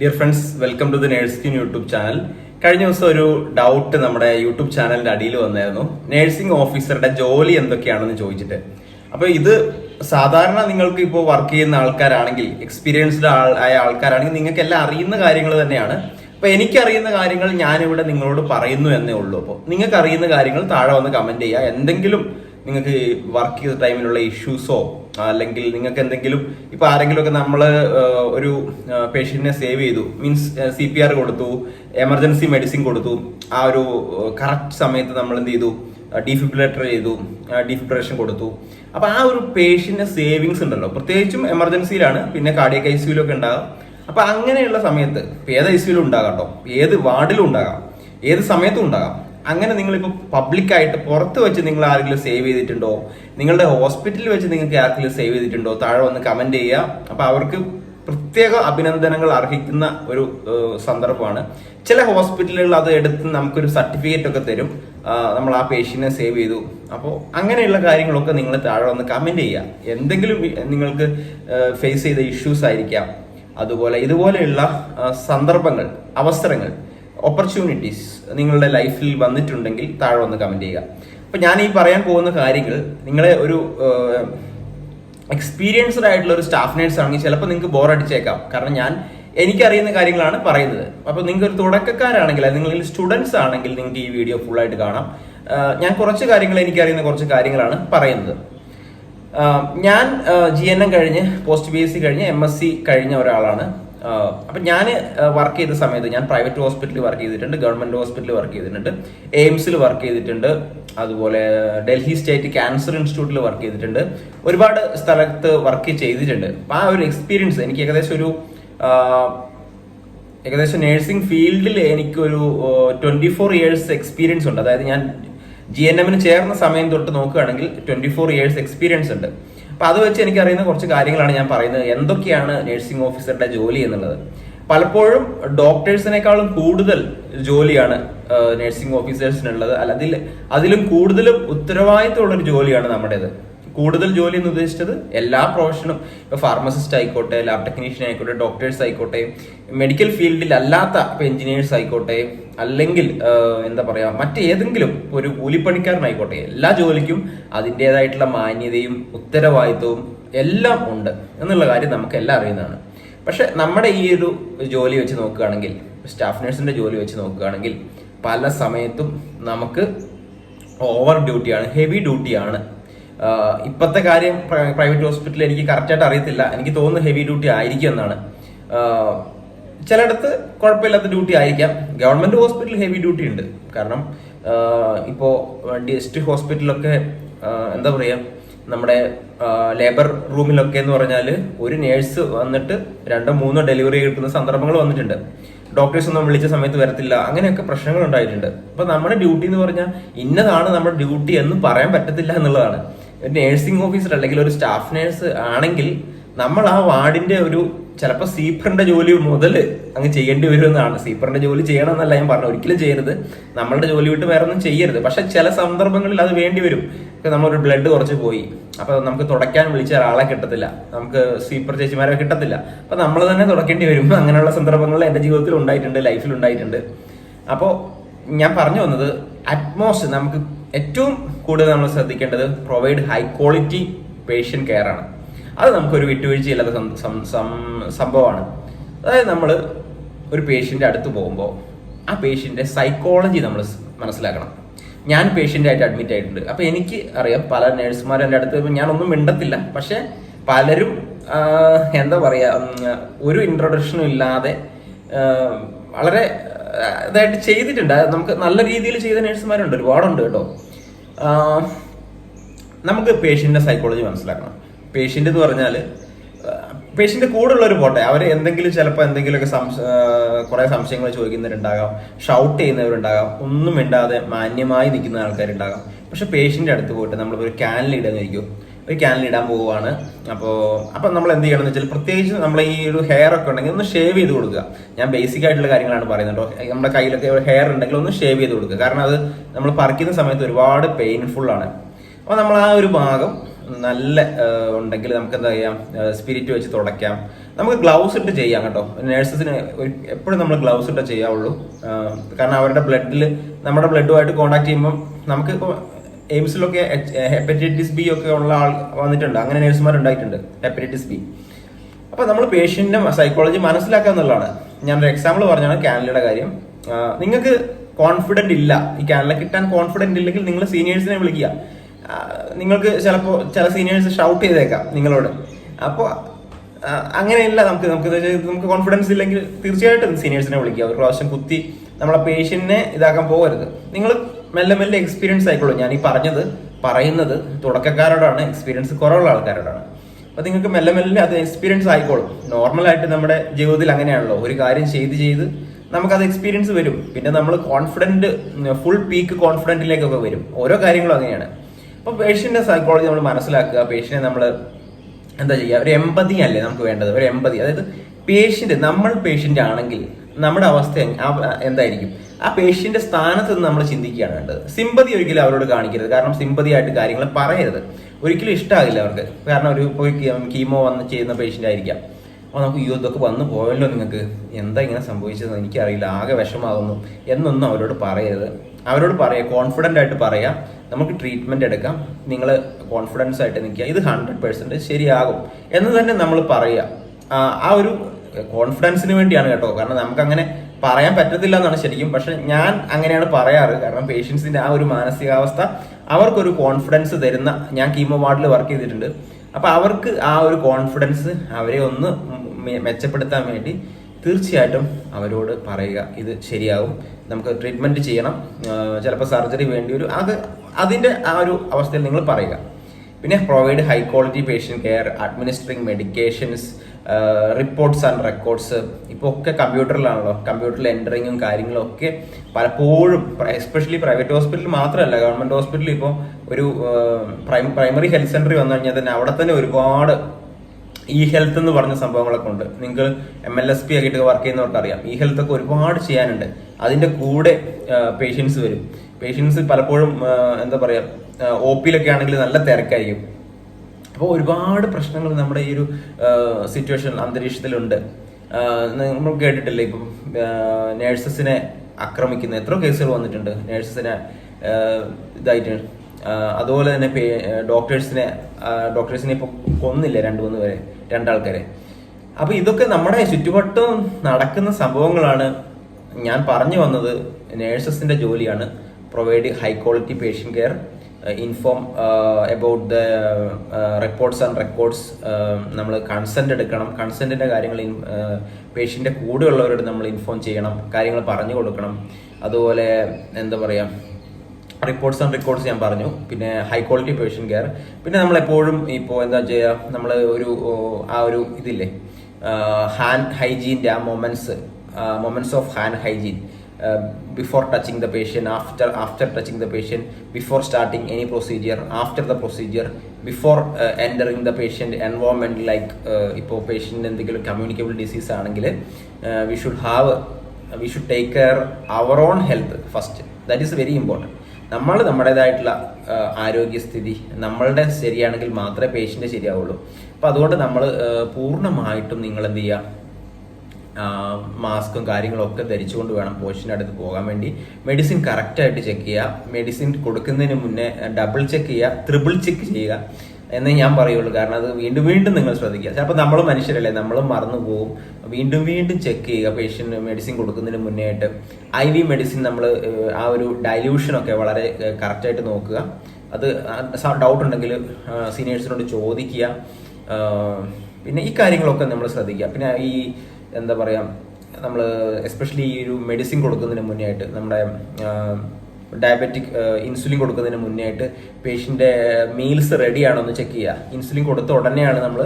Dear friends welcome to the nursing YouTube channel കഴിഞ്ഞ ദിവസം ഒരു ഡൗട്ട് നമ്മുടെ യൂട്യൂബ് ചാനലിന്റെ അടിയിൽ വന്നായിരുന്നു. നേഴ്സിംഗ് ഓഫീസറുടെ ജോലി എന്തൊക്കെയാണെന്ന് ചോദിച്ചിട്ട്. അപ്പൊ ഇത് സാധാരണ നിങ്ങൾക്ക് ഇപ്പോൾ വർക്ക് ചെയ്യുന്ന ആൾക്കാരാണെങ്കിൽ എക്സ്പീരിയൻസ്ഡ് ആയ ആൾക്കാരാണെങ്കിൽ നിങ്ങൾക്ക് എല്ലാം അറിയുന്ന കാര്യങ്ങൾ തന്നെയാണ്. അപ്പൊ എനിക്കറിയുന്ന കാര്യങ്ങൾ ഞാനിവിടെ നിങ്ങളോട് പറയുന്നു എന്നേ ഉള്ളൂ. അപ്പോൾ നിങ്ങൾക്ക് അറിയുന്ന കാര്യങ്ങൾ താഴെ വന്ന് കമന്റ് ചെയ്യുക. എന്തെങ്കിലും നിങ്ങൾക്ക് വർക്ക് ചെയ്ത ടൈമിലുള്ള ഇഷ്യൂസോ അല്ലെങ്കിൽ നിങ്ങൾക്ക് എന്തെങ്കിലും ഇപ്പൊ ആരെങ്കിലുമൊക്കെ നമ്മൾ ഒരു പേഷ്യന്റിനെ സേവ് ചെയ്തു. മീൻസ് സി പി ആർ കൊടുത്തു എമർജൻസി മെഡിസിൻ കൊടുത്തു ആ ഒരു കറക്റ്റ് സമയത്ത് നമ്മൾ എന്ത് ചെയ്തു? ഡിഫിബ്രിലേറ്റർ ചെയ്തു ഡിഫിബ്രിലേഷൻ കൊടുത്തു. അപ്പൊ ആ ഒരു പേഷ്യന്റിന്റെ സേവിങ്സ് ഉണ്ടല്ലോ. പ്രത്യേകിച്ചും എമർജൻസിയിലാണ് പിന്നെ കാർഡിയക് ഐ സിയിലൊക്കെ ഉണ്ടാകാം. അപ്പൊ അങ്ങനെയുള്ള സമയത്ത് ഏത് ഐ സിയിലും ഉണ്ടാകാം കേട്ടോ. ഏത് വാർഡിലും ഉണ്ടാകാം. ഏത് സമയത്തും ഉണ്ടാകാം. അങ്ങനെ നിങ്ങളിപ്പോൾ പബ്ലിക്കായിട്ട് പുറത്ത് വെച്ച് നിങ്ങൾ ആരെങ്കിലും സേവ് ചെയ്തിട്ടുണ്ടോ? നിങ്ങളുടെ ഹോസ്പിറ്റലിൽ വെച്ച് നിങ്ങൾക്ക് ആർക്കെങ്കിലും സേവ് ചെയ്തിട്ടുണ്ടോ? താഴെ വന്ന് കമന്റ് ചെയ്യുക. അപ്പോൾ അവർക്ക് പ്രത്യേക അഭിനന്ദനങ്ങൾ അർഹിക്കുന്ന ഒരു സന്ദർഭമാണ്. ചില ഹോസ്പിറ്റലുകൾ അത് എടുത്ത് നമുക്കൊരു സർട്ടിഫിക്കറ്റ് ഒക്കെ തരും. നമ്മൾ ആ പേഷ്യന്റിനെ സേവ് ചെയ്തു. അപ്പോൾ അങ്ങനെയുള്ള കാര്യങ്ങളൊക്കെ നിങ്ങൾ താഴെ വന്ന് കമന്റ് ചെയ്യുക. എന്തെങ്കിലും നിങ്ങൾക്ക് ഫേസ് ചെയ്ത ഇഷ്യൂസ് ആയിരിക്കാം. അതുപോലെ ഇതുപോലെയുള്ള സന്ദർഭങ്ങൾ അവസരങ്ങൾ ഓപ്പർച്യൂണിറ്റീസ് നിങ്ങളുടെ ലൈഫിൽ വന്നിട്ടുണ്ടെങ്കിൽ താഴെ വന്ന് കമന്റ് ചെയ്യുക. അപ്പോൾ ഞാൻ ഈ പറയാൻ പോകുന്ന കാര്യങ്ങൾ നിങ്ങളെ ഒരു എക്സ്പീരിയൻസ്ഡ് ആയിട്ടുള്ള ഒരു സ്റ്റാഫ് നേഴ്സ് ആണെങ്കിൽ ചിലപ്പോൾ നിങ്ങൾക്ക് ബോർ അടിച്ചേക്കാം. കാരണം ഞാൻ എനിക്കറിയുന്ന കാര്യങ്ങളാണ് പറയുന്നത്. അപ്പോൾ നിങ്ങൾക്ക് ഒരു തുടക്കക്കാരാണെങ്കിൽ അല്ലെങ്കിൽ നിങ്ങൾ സ്റ്റുഡൻസ് ആണെങ്കിൽ നിങ്ങൾക്ക് ഈ വീഡിയോ ഫുൾ ആയിട്ട് കാണാം. ഞാൻ കുറച്ച് കാര്യങ്ങൾ എനിക്കറിയുന്ന കുറച്ച് കാര്യങ്ങളാണ് പറയുന്നത്. ഞാൻ ജി എൻ എം കഴിഞ്ഞ് പോസ്റ്റ് ബി എസ് സി കഴിഞ്ഞ് എം എസ് സി കഴിഞ്ഞ ഒരാളാണ്. അപ്പൊ ഞാൻ വർക്ക് ചെയ്ത സമയത്ത് ഞാൻ പ്രൈവറ്റ് ഹോസ്പിറ്റലിൽ വർക്ക് ചെയ്തിട്ടുണ്ട് ഗവൺമെന്റ് ഹോസ്പിറ്റലിൽ വർക്ക് ചെയ്തിട്ടുണ്ട് എയിംസിൽ വർക്ക് ചെയ്തിട്ടുണ്ട് അതുപോലെ ഡൽഹി സ്റ്റേറ്റ് ക്യാൻസർ ഇൻസ്റ്റിറ്റ്യൂട്ടിൽ വർക്ക് ചെയ്തിട്ടുണ്ട് ഒരുപാട് സ്ഥലത്ത് വർക്ക് ചെയ്തിട്ടുണ്ട്. ആ ഒരു എക്സ്പീരിയൻസ് എനിക്ക് ഏകദേശം ഒരു ഏകദേശം നഴ്സിംഗ് ഫീൽഡിൽ എനിക്കൊരു ട്വന്റി ഫോർ ഇയേഴ്സ് എക്സ്പീരിയൻസ് ഉണ്ട്. അതായത് ഞാൻ ജി എൻ എമ്മിന് ചേർന്ന സമയം തൊട്ട് നോക്കുകയാണെങ്കിൽ ട്വന്റി ഫോർ ഇയേഴ്സ് എക്സ്പീരിയൻസ് ഉണ്ട്. അപ്പൊ അത് വെച്ച് എനിക്ക് അറിയുന്ന കുറച്ച് കാര്യങ്ങളാണ് ഞാൻ പറയുന്നത്. എന്തൊക്കെയാണ് നഴ്സിംഗ് ഓഫീസറുടെ ജോലി എന്നുള്ളത്? പലപ്പോഴും ഡോക്ടേഴ്സിനേക്കാളും കൂടുതൽ ജോലിയാണ് നഴ്സിംഗ് ഓഫീസേഴ്സിനുള്ളത്. അല്ല അതിൽ അതിലും കൂടുതലും ഉത്തരവാദിത്തമുള്ളൊരു ജോലിയാണ് നമ്മുടേത്. കൂടുതൽ ജോലി എന്ന് ഉദ്ദേശിച്ചത് എല്ലാ പ്രൊഫഷനും ഇപ്പൊ ഫാർമസിസ്റ്റ് ആയിക്കോട്ടെ ലാബ് ടെക്നീഷ്യൻ ആയിക്കോട്ടെ ഡോക്ടേഴ്സ് ആയിക്കോട്ടെ മെഡിക്കൽ ഫീൽഡിൽ അല്ലാത്ത ഇപ്പൊ എഞ്ചിനീയേഴ്സ് ആയിക്കോട്ടെ അല്ലെങ്കിൽ എന്താ പറയാ മറ്റേതെങ്കിലും ഒരു കൂലിപ്പണിക്കാരനായിക്കോട്ടെ എല്ലാ ജോലിക്കും അതിന്റെതായിട്ടുള്ള മാന്യതയും ഉത്തരവാദിത്വവും എല്ലാം ഉണ്ട് എന്നുള്ള കാര്യം നമുക്ക് എല്ലാം അറിയുന്നതാണ്. പക്ഷെ നമ്മുടെ ഈ ഒരു ജോലി വെച്ച് നോക്കുകയാണെങ്കിൽ സ്റ്റാഫ് നഴ്സിന്റെ ജോലി വെച്ച് നോക്കുകയാണെങ്കിൽ പല സമയത്തും നമുക്ക് ഓവർ ഡ്യൂട്ടിയാണ് ഹെവി ഡ്യൂട്ടിയാണ് ആഹ് ഇപ്പത്തെ കാര്യം പ്രൈവറ്റ് ഹോസ്പിറ്റലിൽ എനിക്ക് കറക്റ്റായിട്ട് അറിയത്തില്ല. എനിക്ക് തോന്നുന്നു ഹെവി ഡ്യൂട്ടി ആയിരിക്കും എന്നാണ്. ചിലയിടത്ത് കുഴപ്പമില്ലാത്ത ഡ്യൂട്ടി ആയിരിക്കാം. ഗവൺമെന്റ് ഹോസ്പിറ്റലിൽ ഹെവി ഡ്യൂട്ടി ഉണ്ട്. കാരണം ഇപ്പോൾ ഇപ്പോ ഡിസ്ട്രിക്ട് ഹോസ്പിറ്റലൊക്കെ എന്താ പറയുക നമ്മുടെ ലേബർ റൂമിലൊക്കെ എന്ന് പറഞ്ഞാൽ ഒരു നേഴ്സ് വന്നിട്ട് രണ്ടോ മൂന്നോ ഡെലിവറി കിട്ടുന്ന സന്ദർഭങ്ങൾ വന്നിട്ടുണ്ട്. ഡോക്ടേഴ്സ് ഒന്നും വിളിച്ച സമയത്ത് വരത്തില്ല. അങ്ങനെയൊക്കെ പ്രശ്നങ്ങൾ ഉണ്ടായിട്ടുണ്ട്. അപ്പൊ നമ്മുടെ ഡ്യൂട്ടി എന്ന് പറഞ്ഞാൽ ഇന്നതാണ് നമ്മുടെ ഡ്യൂട്ടി എന്ന് പറയാൻ പറ്റത്തില്ല എന്നുള്ളതാണ്. നേഴ്സിംഗ് ഓഫീസർ അല്ലെങ്കിൽ ഒരു സ്റ്റാഫ് നേഴ്സ് ആണെങ്കിൽ നമ്മൾ ആ വാർഡിന്റെ ഒരു ചിലപ്പോൾ സീപ്പറിന്റെ ജോലി മുതൽ അങ്ങ് ചെയ്യേണ്ടി വരുമെന്നാണ്. സീപ്പറിന്റെ ജോലി ചെയ്യണം എന്നല്ല ഞാൻ പറഞ്ഞു ഒരിക്കലും ചെയ്യരുത്. നമ്മളുടെ ജോലി വിട്ട് വേറെ ഒന്നും ചെയ്യരുത്. പക്ഷെ ചില സന്ദർഭങ്ങളിൽ അത് വേണ്ടി വരും. ഇപ്പൊ നമ്മളൊരു ബ്ലഡ് കുറച്ച് പോയി. അപ്പൊ നമുക്ക് തുടയ്ക്കാൻ വിളിച്ച ഒരാളെ കിട്ടത്തില്ല. നമുക്ക് സീപ്പർ ചേച്ചിമാരെ കിട്ടത്തില്ല. അപ്പൊ നമ്മൾ തന്നെ തുടക്കേണ്ടി വരും. അങ്ങനെയുള്ള സന്ദർഭങ്ങൾ എന്റെ ജീവിതത്തിൽ ഉണ്ടായിട്ടുണ്ട് ലൈഫിൽ ഉണ്ടായിട്ടുണ്ട്. അപ്പോൾ ഞാൻ പറഞ്ഞു വന്നത് അറ്റ്മോസ്റ്റ് നമുക്ക് ഏറ്റവും കൂടുതൽ നമ്മൾ ശ്രദ്ധിക്കേണ്ടത് provide high quality patient care ആണ്. അത് നമുക്കൊരു വിട്ടുവീഴ്ചയില്ലാത്ത സംഭവമാണ്. അതായത് നമ്മൾ ഒരു പേഷ്യന്റെ അടുത്ത് പോകുമ്പോൾ ആ പേഷ്യന്റെ സൈക്കോളജി നമ്മൾ മനസ്സിലാക്കണം. ഞാൻ പേഷ്യന്റായിട്ട് അഡ്മിറ്റ് ആയിട്ടുണ്ട്. അപ്പോൾ എനിക്ക് അറിയാം പല നേഴ്സുമാർ എന്റെ അടുത്ത് ഞാനൊന്നും മിണ്ടത്തില്ല. പക്ഷേ പലരും എന്താ പറയുക ഒരു ഇൻട്രൊഡക്ഷനും ഇല്ലാതെ വളരെ ഇതായിട്ട് ചെയ്തിട്ടുണ്ട്. നമുക്ക് നല്ല രീതിയിൽ ചെയ്ത നേഴ്സുമാരുണ്ട് ഒരുപാടുണ്ട് കേട്ടോ. നമുക്ക് പേഷ്യന്റെ സൈക്കോളജി മനസ്സിലാക്കണം. പേഷ്യന്റ് എന്ന് പറഞ്ഞാൽ പേഷ്യന്റെ കൂടെയുള്ളവർ പോട്ടെ അവർ എന്തെങ്കിലും ചിലപ്പോൾ എന്തെങ്കിലുമൊക്കെ സംശ കുറേ സംശയങ്ങൾ ചോദിക്കുന്നവരുണ്ടാകാം ഷൗട്ട് ചെയ്യുന്നവരുണ്ടാകാം ഒന്നും മിണ്ടാതെ മാന്യമായി നിൽക്കുന്ന ആൾക്കാരുണ്ടാകാം. പക്ഷെ പേഷ്യന്റെ അടുത്ത് പോയിട്ട് നമ്മളിപ്പോൾ ഒരു ക്യാനിൽ ഇടാന്നിരിക്കും ഒരു ക്യാനിൽ ഇടാൻ പോവുകയാണ്. അപ്പോൾ അപ്പം നമ്മൾ എന്ത് ചെയ്യണമെന്ന് വെച്ചാൽ പ്രത്യേകിച്ച് നമ്മൾ ഈ ഒരു ഹെയർ ഒക്കെ ഉണ്ടെങ്കിൽ ഒന്ന് ഷേവ് ചെയ്ത് കൊടുക്കുക. ഞാൻ ബേസിക് ആയിട്ടുള്ള കാര്യങ്ങളാണ് പറയുന്നത് കേട്ടോ. നമ്മുടെ കയ്യിലൊക്കെ ഹെയർ ഉണ്ടെങ്കിൽ ഒന്ന് ഷേവ് ചെയ്ത് കൊടുക്കുക. കാരണം അത് നമ്മൾ പറിക്കുന്ന സമയത്ത് ഒരുപാട് പെയിൻഫുൾ ആണ്. അപ്പോൾ നമ്മൾ ആ ഒരു ഭാഗം നല്ല ഉണ്ടെങ്കിൽ നമുക്ക് എന്താ ചെയ്യാം? സ്പിരിറ്റ് വെച്ച് തുടയ്ക്കാം. നമുക്ക് ഗ്ലൗസ് ഇട്ട് ചെയ്യാം കേട്ടോ. നേഴ്സസിന് എപ്പോഴും നമ്മൾ ഗ്ലൗസ് ഇട്ട് ചെയ്യാവുള്ളൂ. കാരണം അവരുടെ ബ്ലഡിൽ നമ്മുടെ ബ്ലഡുമായിട്ട് കോൺടാക്ട് ചെയ്യുമ്പോൾ നമുക്ക് ഇപ്പോൾ എയിംസിലൊക്കെ ഹെപ്പറ്റൈറ്റിസ് ബി ഒക്കെ ഉള്ള ആൾ വന്നിട്ടുണ്ട്. അങ്ങനെ നേഴ്സുമാർ ഉണ്ടായിട്ടുണ്ട് ഹെപ്പറ്റൈറ്റിസ് ബി. അപ്പൊ നമ്മൾ പേഷ്യന്റിന്റെ സൈക്കോളജി മനസ്സിലാക്കുക എന്നുള്ളതാണ്. ഞാനൊരു എക്സാമ്പിൾ പറഞ്ഞാണ് കാനലയുടെ കാര്യം. നിങ്ങൾക്ക് കോൺഫിഡന്റ് ഇല്ല. ഈ കാനല കിട്ടാൻ കോൺഫിഡന്റ് ഇല്ലെങ്കിൽ നിങ്ങൾ സീനിയേഴ്സിനെ വിളിക്കുക. നിങ്ങൾക്ക് ചിലപ്പോൾ ചില സീനിയേഴ്സ് ഷൗട്ട് ചെയ്തേക്കാം നിങ്ങളോട്. അപ്പോൾ അങ്ങനെയല്ല നമുക്ക് നമുക്ക് നമുക്ക് കോൺഫിഡൻസ് ഇല്ലെങ്കിൽ തീർച്ചയായിട്ടും സീനിയേഴ്സിനെ വിളിക്കുക. ഒരു പ്രാവശ്യം കുത്തി നമ്മളെ പേഷ്യന്റിനെ ഇതാക്കാൻ പോകരുത്. നിങ്ങൾ മെല്ലെ മെല്ലെ എക്സ്പീരിയൻസ് ആയിക്കോളൂ. ഞാൻ ഈ പറഞ്ഞത് പറയുന്നത് തുടക്കക്കാരോടാണ് എക്സ്പീരിയൻസ് കുറവുള്ള ആൾക്കാരോടാണ്. അപ്പൊ നിങ്ങൾക്ക് മെല്ലെ മെല്ലെ അത് എക്സ്പീരിയൻസ് ആയിക്കോളും. നോർമലായിട്ട് നമ്മുടെ ജീവിതത്തിൽ അങ്ങനെയാണല്ലോ. ഒരു കാര്യം ചെയ്ത് ചെയ്ത് നമുക്കത് എക്സ്പീരിയൻസ് വരും. പിന്നെ നമ്മൾ കോൺഫിഡന്റ് ഫുൾ പീക്ക് കോൺഫിഡന്റിലേക്കൊക്കെ വരും. ഓരോ കാര്യങ്ങളും അങ്ങനെയാണ്. അപ്പൊ പേഷ്യന്റെ സൈക്കോളജി നമ്മൾ മനസ്സിലാക്കുക. പേഷ്യനെ നമ്മൾ എന്താ ചെയ്യുക? ഒരു എമ്പതി അല്ലേ നമുക്ക് വേണ്ടത്? ഒരു എമ്പതി അതായത് പേഷ്യന്റ് നമ്മൾ പേഷ്യന്റ് ആണെങ്കിൽ നമ്മുടെ അവസ്ഥ എന്തായിരിക്കും? ആ പേഷ്യന്റെ സ്ഥാനത്ത് നിന്ന് നമ്മൾ ചിന്തിക്കുകയാണ് വേണ്ടത്. സിമ്പതി ഒരിക്കലും അവരോട് കാണിക്കരുത്. കാരണം സിമ്പതി ആയിട്ട് കാര്യങ്ങൾ പറയരുത്. ഒരിക്കലും ഇഷ്ടമാകില്ല അവർക്ക്. കാരണം ഒരു കീമോ വന്ന് ചെയ്യുന്ന പേഷ്യന്റ് ആയിരിക്കാം. അപ്പോൾ നമുക്ക് അയ്യോ ഇതൊക്കെ വന്നു പോയല്ലോ നിങ്ങൾക്ക് എന്താ ഇങ്ങനെ സംഭവിച്ചത് എനിക്കറിയില്ല. ആകെ വിഷമാകുന്നു എന്നൊന്നും അവരോട് പറയരുത്. അവരോട് പറയുക കോൺഫിഡന്റ് ആയിട്ട് പറയാം. നമുക്ക് ട്രീറ്റ്മെന്റ് എടുക്കാം. നിങ്ങൾ കോൺഫിഡൻസ് ആയിട്ട് നിൽക്കുക. ഇത് ഹൺഡ്രഡ് പെർസെന്റ് ശരിയാകും എന്ന് തന്നെ നമ്മൾ പറയുക ആ ഒരു കോൺഫിഡൻസിന് വേണ്ടിയാണ് കേട്ടോ. കാരണം നമുക്ക് അങ്ങനെ പറയാൻ പറ്റത്തില്ല എന്നാണ് ശരിക്കും. പക്ഷെ ഞാൻ അങ്ങനെയാണ് പറയാറ്. കാരണം പേഷ്യൻസിന്റെ ആ ഒരു മാനസികാവസ്ഥ അവർക്കൊരു കോൺഫിഡൻസ് തരുന്ന ഞാൻ കീമോ വാർഡിൽ വർക്ക് ചെയ്തിട്ടുണ്ട്. അപ്പൊ അവർക്ക് ആ ഒരു കോൺഫിഡൻസ് അവരെ ഒന്ന് മെച്ചപ്പെടുത്താൻ വേണ്ടി തീർച്ചയായിട്ടും അവരോട് പറയുക. ഇത് ശരിയാവും. നമുക്ക് ട്രീറ്റ്മെന്റ് ചെയ്യണം. ചിലപ്പോൾ സർജറി വേണ്ടി വരും. അത് അതിന്റെ ആ ഒരു അവസ്ഥയിൽ നിങ്ങൾ പറയുക. പിന്നെ provide high quality patient care administering medications reports and records ഇപ്പോൾ ഒക്കെ കമ്പ്യൂട്ടറിലാണല്ലോ കമ്പ്യൂട്ടറിൽ എൻട്രിങ്ങും കാര്യങ്ങളും ഒക്കെ പലപ്പോഴും എസ്പെഷ്യലി പ്രൈവറ്റ് ഹോസ്പിറ്റലിൽ മാത്രമല്ല ഗവൺമെന്റ് ഹോസ്പിറ്റലിൽ ഇപ്പോൾ ഒരു പ്രൈമറി ഹെൽത്ത് സെന്ററിൽ വന്നു കഴിഞ്ഞാൽ തന്നെ അവിടെ തന്നെ ഒരുപാട് ഇ ഹെൽത്ത് എന്ന് പറഞ്ഞ സംഭവങ്ങളൊക്കെ ഉണ്ട്. നിങ്ങൾക്ക് എം എൽ എസ് പി ആയിട്ട് വർക്ക് ചെയ്യുന്നവർക്ക് അറിയാം. ഇ ഹെൽത്ത് ഒക്കെ ഒരുപാട് ചെയ്യാനുണ്ട്. അതിന്റെ കൂടെ പേഷ്യൻസ് വരും. പേഷ്യൻസ് പലപ്പോഴും എന്താ പറയുക ഒ പിയിലൊക്കെ ആണെങ്കിൽ നല്ല തിരക്കായിരിക്കും. അപ്പോൾ ഒരുപാട് പ്രശ്നങ്ങൾ നമ്മുടെ ഈ ഒരു സിറ്റുവേഷൻ അന്തരീക്ഷത്തിലുണ്ട്. നമ്മൾ കേട്ടിട്ടില്ലേ ഇപ്പം നേഴ്സസിനെ ആക്രമിക്കുന്ന എത്ര കേസുകൾ വന്നിട്ടുണ്ട്. നേഴ്സസിനെ ഇതായിട്ട് അതുപോലെ തന്നെ ഡോക്ടേഴ്സിനെ ഡോക്ടേഴ്സിനെ ഇപ്പോൾ കൊന്നില്ല രണ്ട് മൂന്ന് പേരെ രണ്ടാൾക്കാരെ. അപ്പോൾ ഇതൊക്കെ നമ്മുടെ ചുറ്റുവട്ടം നടക്കുന്ന സംഭവങ്ങളാണ് ഞാൻ പറഞ്ഞു വന്നത്. നേഴ്സസിന്റെ ജോലിയാണ്. Provide high quality patient care inform about the reports and records നമ്മൾ കൺസെന്റ് എടുക്കണം. കൺസെന്റിന്റെ കാര്യങ്ങൾ പേഷ്യന്റെ കൂടെയുള്ളവരോട് നമ്മൾ ഇൻഫോം ചെയ്യണം. കാര്യങ്ങൾ പറഞ്ഞു കൊടുക്കണം. അതുപോലെ എന്താ പറയുക റിപ്പോർട്ട്സ് ആൻഡ് റെക്കോർഡ്സ് ഞാൻ പറഞ്ഞു. പിന്നെ ഹൈ ക്വാളിറ്റി പേഷ്യൻ കെയർ പിന്നെ നമ്മൾ എപ്പോഴും ഇപ്പോൾ എന്താ ചെയ്യുക നമ്മൾ ഒരു ആ ഒരു ഇതില്ലേ ഹാൻഡ് ഹൈജീന്റെ ആ moments moments of hand hygiene before touching the patient after after touching the patient before starting any procedure after the procedure before entering the patient environment like ഇപ്പോൾ പേഷ്യന്റ് എന്തെങ്കിലും കമ്മ്യൂണിക്കബിൾ ഡിസീസ് ആണെങ്കിൽ we should have we should take care our own health first that is very important നമ്മൾ നമ്മുടേതായിട്ടുള്ള ആ, ആരോഗ്യസ്ഥിതി നമ്മളുടെ ശരിയാണെങ്കിൽ മാത്രമേ പേഷ്യന്റ് ശരിയാവുള്ളൂ. അപ്പോൾ അതുകൊണ്ട് നമ്മൾ പൂർണമായിട്ടും നിങ്ങൾ എന്ത് ചെയ്യുക മാസ്കും കാര്യങ്ങളൊക്കെ ധരിച്ചുകൊണ്ട് വേണം പേഷ്യന്റെ അടുത്ത് പോകാൻ വേണ്ടി. മെഡിസിൻ കറക്റ്റായിട്ട് ചെക്ക് ചെയ്യുക മെഡിസിൻ കൊടുക്കുന്നതിന് മുന്നേ ഡബിൾ ചെക്ക് ചെയ്യുക ത്രിബിൾ ചെക്ക് ചെയ്യുക എന്നേ ഞാൻ പറയുള്ളൂ. കാരണം അത് വീണ്ടും വീണ്ടും നിങ്ങൾ ശ്രദ്ധിക്കുക. ചിലപ്പോൾ നമ്മൾ മനുഷ്യരല്ലേ നമ്മളും മറന്നു പോകും. വീണ്ടും വീണ്ടും ചെക്ക് ചെയ്യുക പേഷ്യന്റ് മെഡിസിൻ കൊടുക്കുന്നതിന് മുന്നേ ആയിട്ട് ഐ വി മെഡിസിൻ നമ്മൾ ആ ഒരു ഡൈല്യൂഷനൊക്കെ വളരെ കറക്റ്റായിട്ട് നോക്കുക. അത് ഡൗട്ട് ഉണ്ടെങ്കിൽ സീനിയേഴ്സിനോട് ചോദിക്കുക. പിന്നെ ഈ കാര്യങ്ങളൊക്കെ നമ്മൾ ശ്രദ്ധിക്കുക. പിന്നെ ഈ എന്താ പറയുക നമ്മൾ എസ്പെഷ്യലി ഈ ഒരു മെഡിസിൻ കൊടുക്കുന്നതിന് മുന്നേ ആയിട്ട് നമ്മുടെ ഡയബറ്റിക് ഇൻസുലിൻ കൊടുക്കുന്നതിന് മുന്നേ ആയിട്ട് പേഷ്യന്റെ മീൽസ് റെഡി ആണോ എന്ന് ചെക്ക് ചെയ്യുക ഇൻസുലിൻ കൊടുത്ത ഉടനെയാണ് നമ്മൾ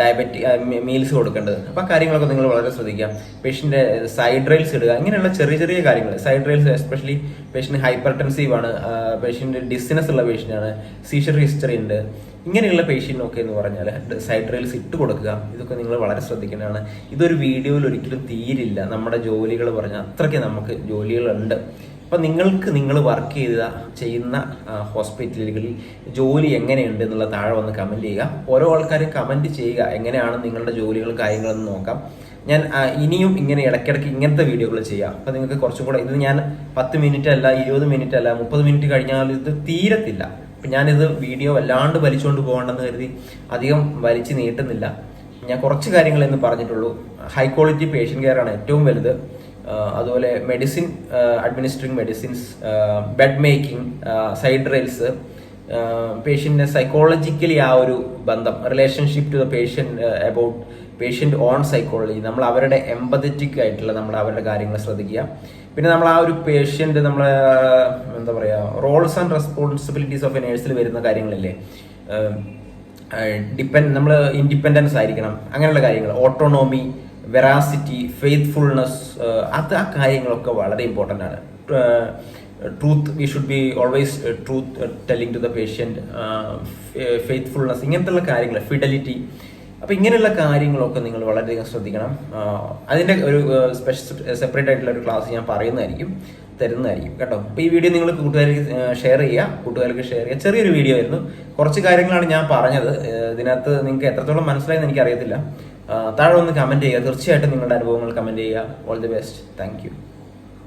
ഡയബറ്റിക് മീൽസ് കൊടുക്കേണ്ടത്. അപ്പോൾ ആ കാര്യങ്ങളൊക്കെ നിങ്ങൾ വളരെ ശ്രദ്ധിക്കുക. പേഷ്യന്റെ സൈഡ് റെയിൽസ് ഇടുക. ഇങ്ങനെയുള്ള ചെറിയ ചെറിയ കാര്യങ്ങൾ സൈഡ് റെയിൽസ് എസ്പെഷ്യലി പേഷ്യന്റ് ഹൈപ്പർ ടെൻസീവ് ആണ് പേഷ്യന്റ് ഡിസ്നസ് ഉള്ള പേഷ്യന്റ് ആണ്. സീഷർ ഹിസ്റ്ററി ഉണ്ട്. ഇങ്ങനെയുള്ള പേഷ്യന്റിനൊക്കെ എന്ന് പറഞ്ഞാൽ സൈഡ് റെയിൽസ് ഇട്ട് കൊടുക്കുക. ഇതൊക്കെ നിങ്ങൾ വളരെ ശ്രദ്ധിക്കേണ്ടതാണ്. ഇതൊരു വീഡിയോയിൽ ഒരിക്കലും തീരില്ല. നമ്മുടെ ജോലികൾ പറഞ്ഞാൽ അത്രയ്ക്ക് നമുക്ക് ജോലികളുണ്ട്. അപ്പം നിങ്ങൾക്ക് നിങ്ങൾ വർക്ക് ചെയ്ത ചെയ്യുന്ന ഹോസ്പിറ്റലുകളിൽ ജോലി എങ്ങനെയുണ്ട് എന്നുള്ള താഴെ വന്ന് കമന്റ് ചെയ്യുക. ഓരോ ആൾക്കാരും കമന്റ് ചെയ്യുക. എങ്ങനെയാണ് നിങ്ങളുടെ ജോലികളും കാര്യങ്ങളെന്ന് നോക്കാം. ഞാൻ ഇനിയും ഇങ്ങനെ ഇടയ്ക്കിടയ്ക്ക് ഇങ്ങനത്തെ വീഡിയോകൾ ചെയ്യാം. അപ്പം നിങ്ങൾക്ക് കുറച്ചും കൂടെ ഇത് ഞാൻ പത്ത് മിനിറ്റ് അല്ല ഇരുപത് മിനിറ്റ് അല്ല മുപ്പത് മിനിറ്റ് കഴിഞ്ഞാൽ ഇത് തീരത്തില്ല. അപ്പം ഞാനിത് വീഡിയോ വല്ലാണ്ട് വലിച്ചുകൊണ്ട് പോകണ്ടെന്ന് കരുതി അധികം വലിച്ചു നീട്ടുന്നില്ല. ഞാൻ കുറച്ച് കാര്യങ്ങൾ എന്ന് പറഞ്ഞിട്ടുള്ളൂ. ഹൈ ക്വാളിറ്റി പേഷ്യൻ കെയർ ആണ് ഏറ്റവും വലുത്. അതുപോലെ medicine administering medicines bed making side rails പേഷ്യന്റെ psychologically ആ ഒരു ബന്ധം relationship to the patient about patient own psychology നമ്മൾ അവരുടെ എമ്പതറ്റിക് ആയിട്ടുള്ള നമ്മൾ അവരുടെ കാര്യങ്ങൾ ശ്രദ്ധിക്കുക. പിന്നെ നമ്മൾ ആ ഒരു പേഷ്യന്റ് നമ്മൾ എന്താ പറയുക roles and responsibilities of a നേഴ്സിൽ വരുന്ന കാര്യങ്ങളില്ലേ? ഡിപ്പെൻഡ് നമ്മൾ ഇൻഡിപെൻഡൻസ് ആയിരിക്കണം. അങ്ങനെയുള്ള കാര്യങ്ങൾ. ഓട്ടോണോമി വെറാസിറ്റി ഫെയ്ത്ത്ഫുൾനെസ് അത് ആ കാര്യങ്ങളൊക്കെ വളരെ ഇമ്പോർട്ടന്റ് ആണ്. Truth we should be always truth telling to the patient faithfulness ഇങ്ങനത്തെയുള്ള കാര്യങ്ങൾ ഫിഡലിറ്റി അപ്പോൾ ഇങ്ങനെയുള്ള കാര്യങ്ങളൊക്കെ നിങ്ങൾ വളരെയധികം ശ്രദ്ധിക്കണം. അതിന്റെ ഒരു സ്പെഷ്യൽ സെപ്പറേറ്റ് ആയിട്ടുള്ള ഒരു ക്ലാസ് ഞാൻ പറയുന്നതായിരിക്കും. തരുന്നതായിരിക്കും. കേട്ടോ? അപ്പോൾ ഈ വീഡിയോ നിങ്ങൾ കൂട്ടുകാർക്ക് ഷെയർ ചെയ്യുക കൂട്ടുകാർക്ക് ഷെയർ ചെയ്യുക. ചെറിയൊരു വീഡിയോ ആയിരുന്നു. കുറച്ച് കാര്യങ്ങളാണ് ഞാൻ പറഞ്ഞത്. ഇതിനകത്ത് നിങ്ങൾക്ക് എത്രത്തോളം മനസ്സിലായെന്ന് എനിക്കറിയത്തില്ല. താഴെ ഒന്ന് കമന്റ് ചെയ്യുക. തീർച്ചയായിട്ടും നിങ്ങളുടെ അനുഭവങ്ങൾ കമന്റ് ചെയ്യുക. All the best thank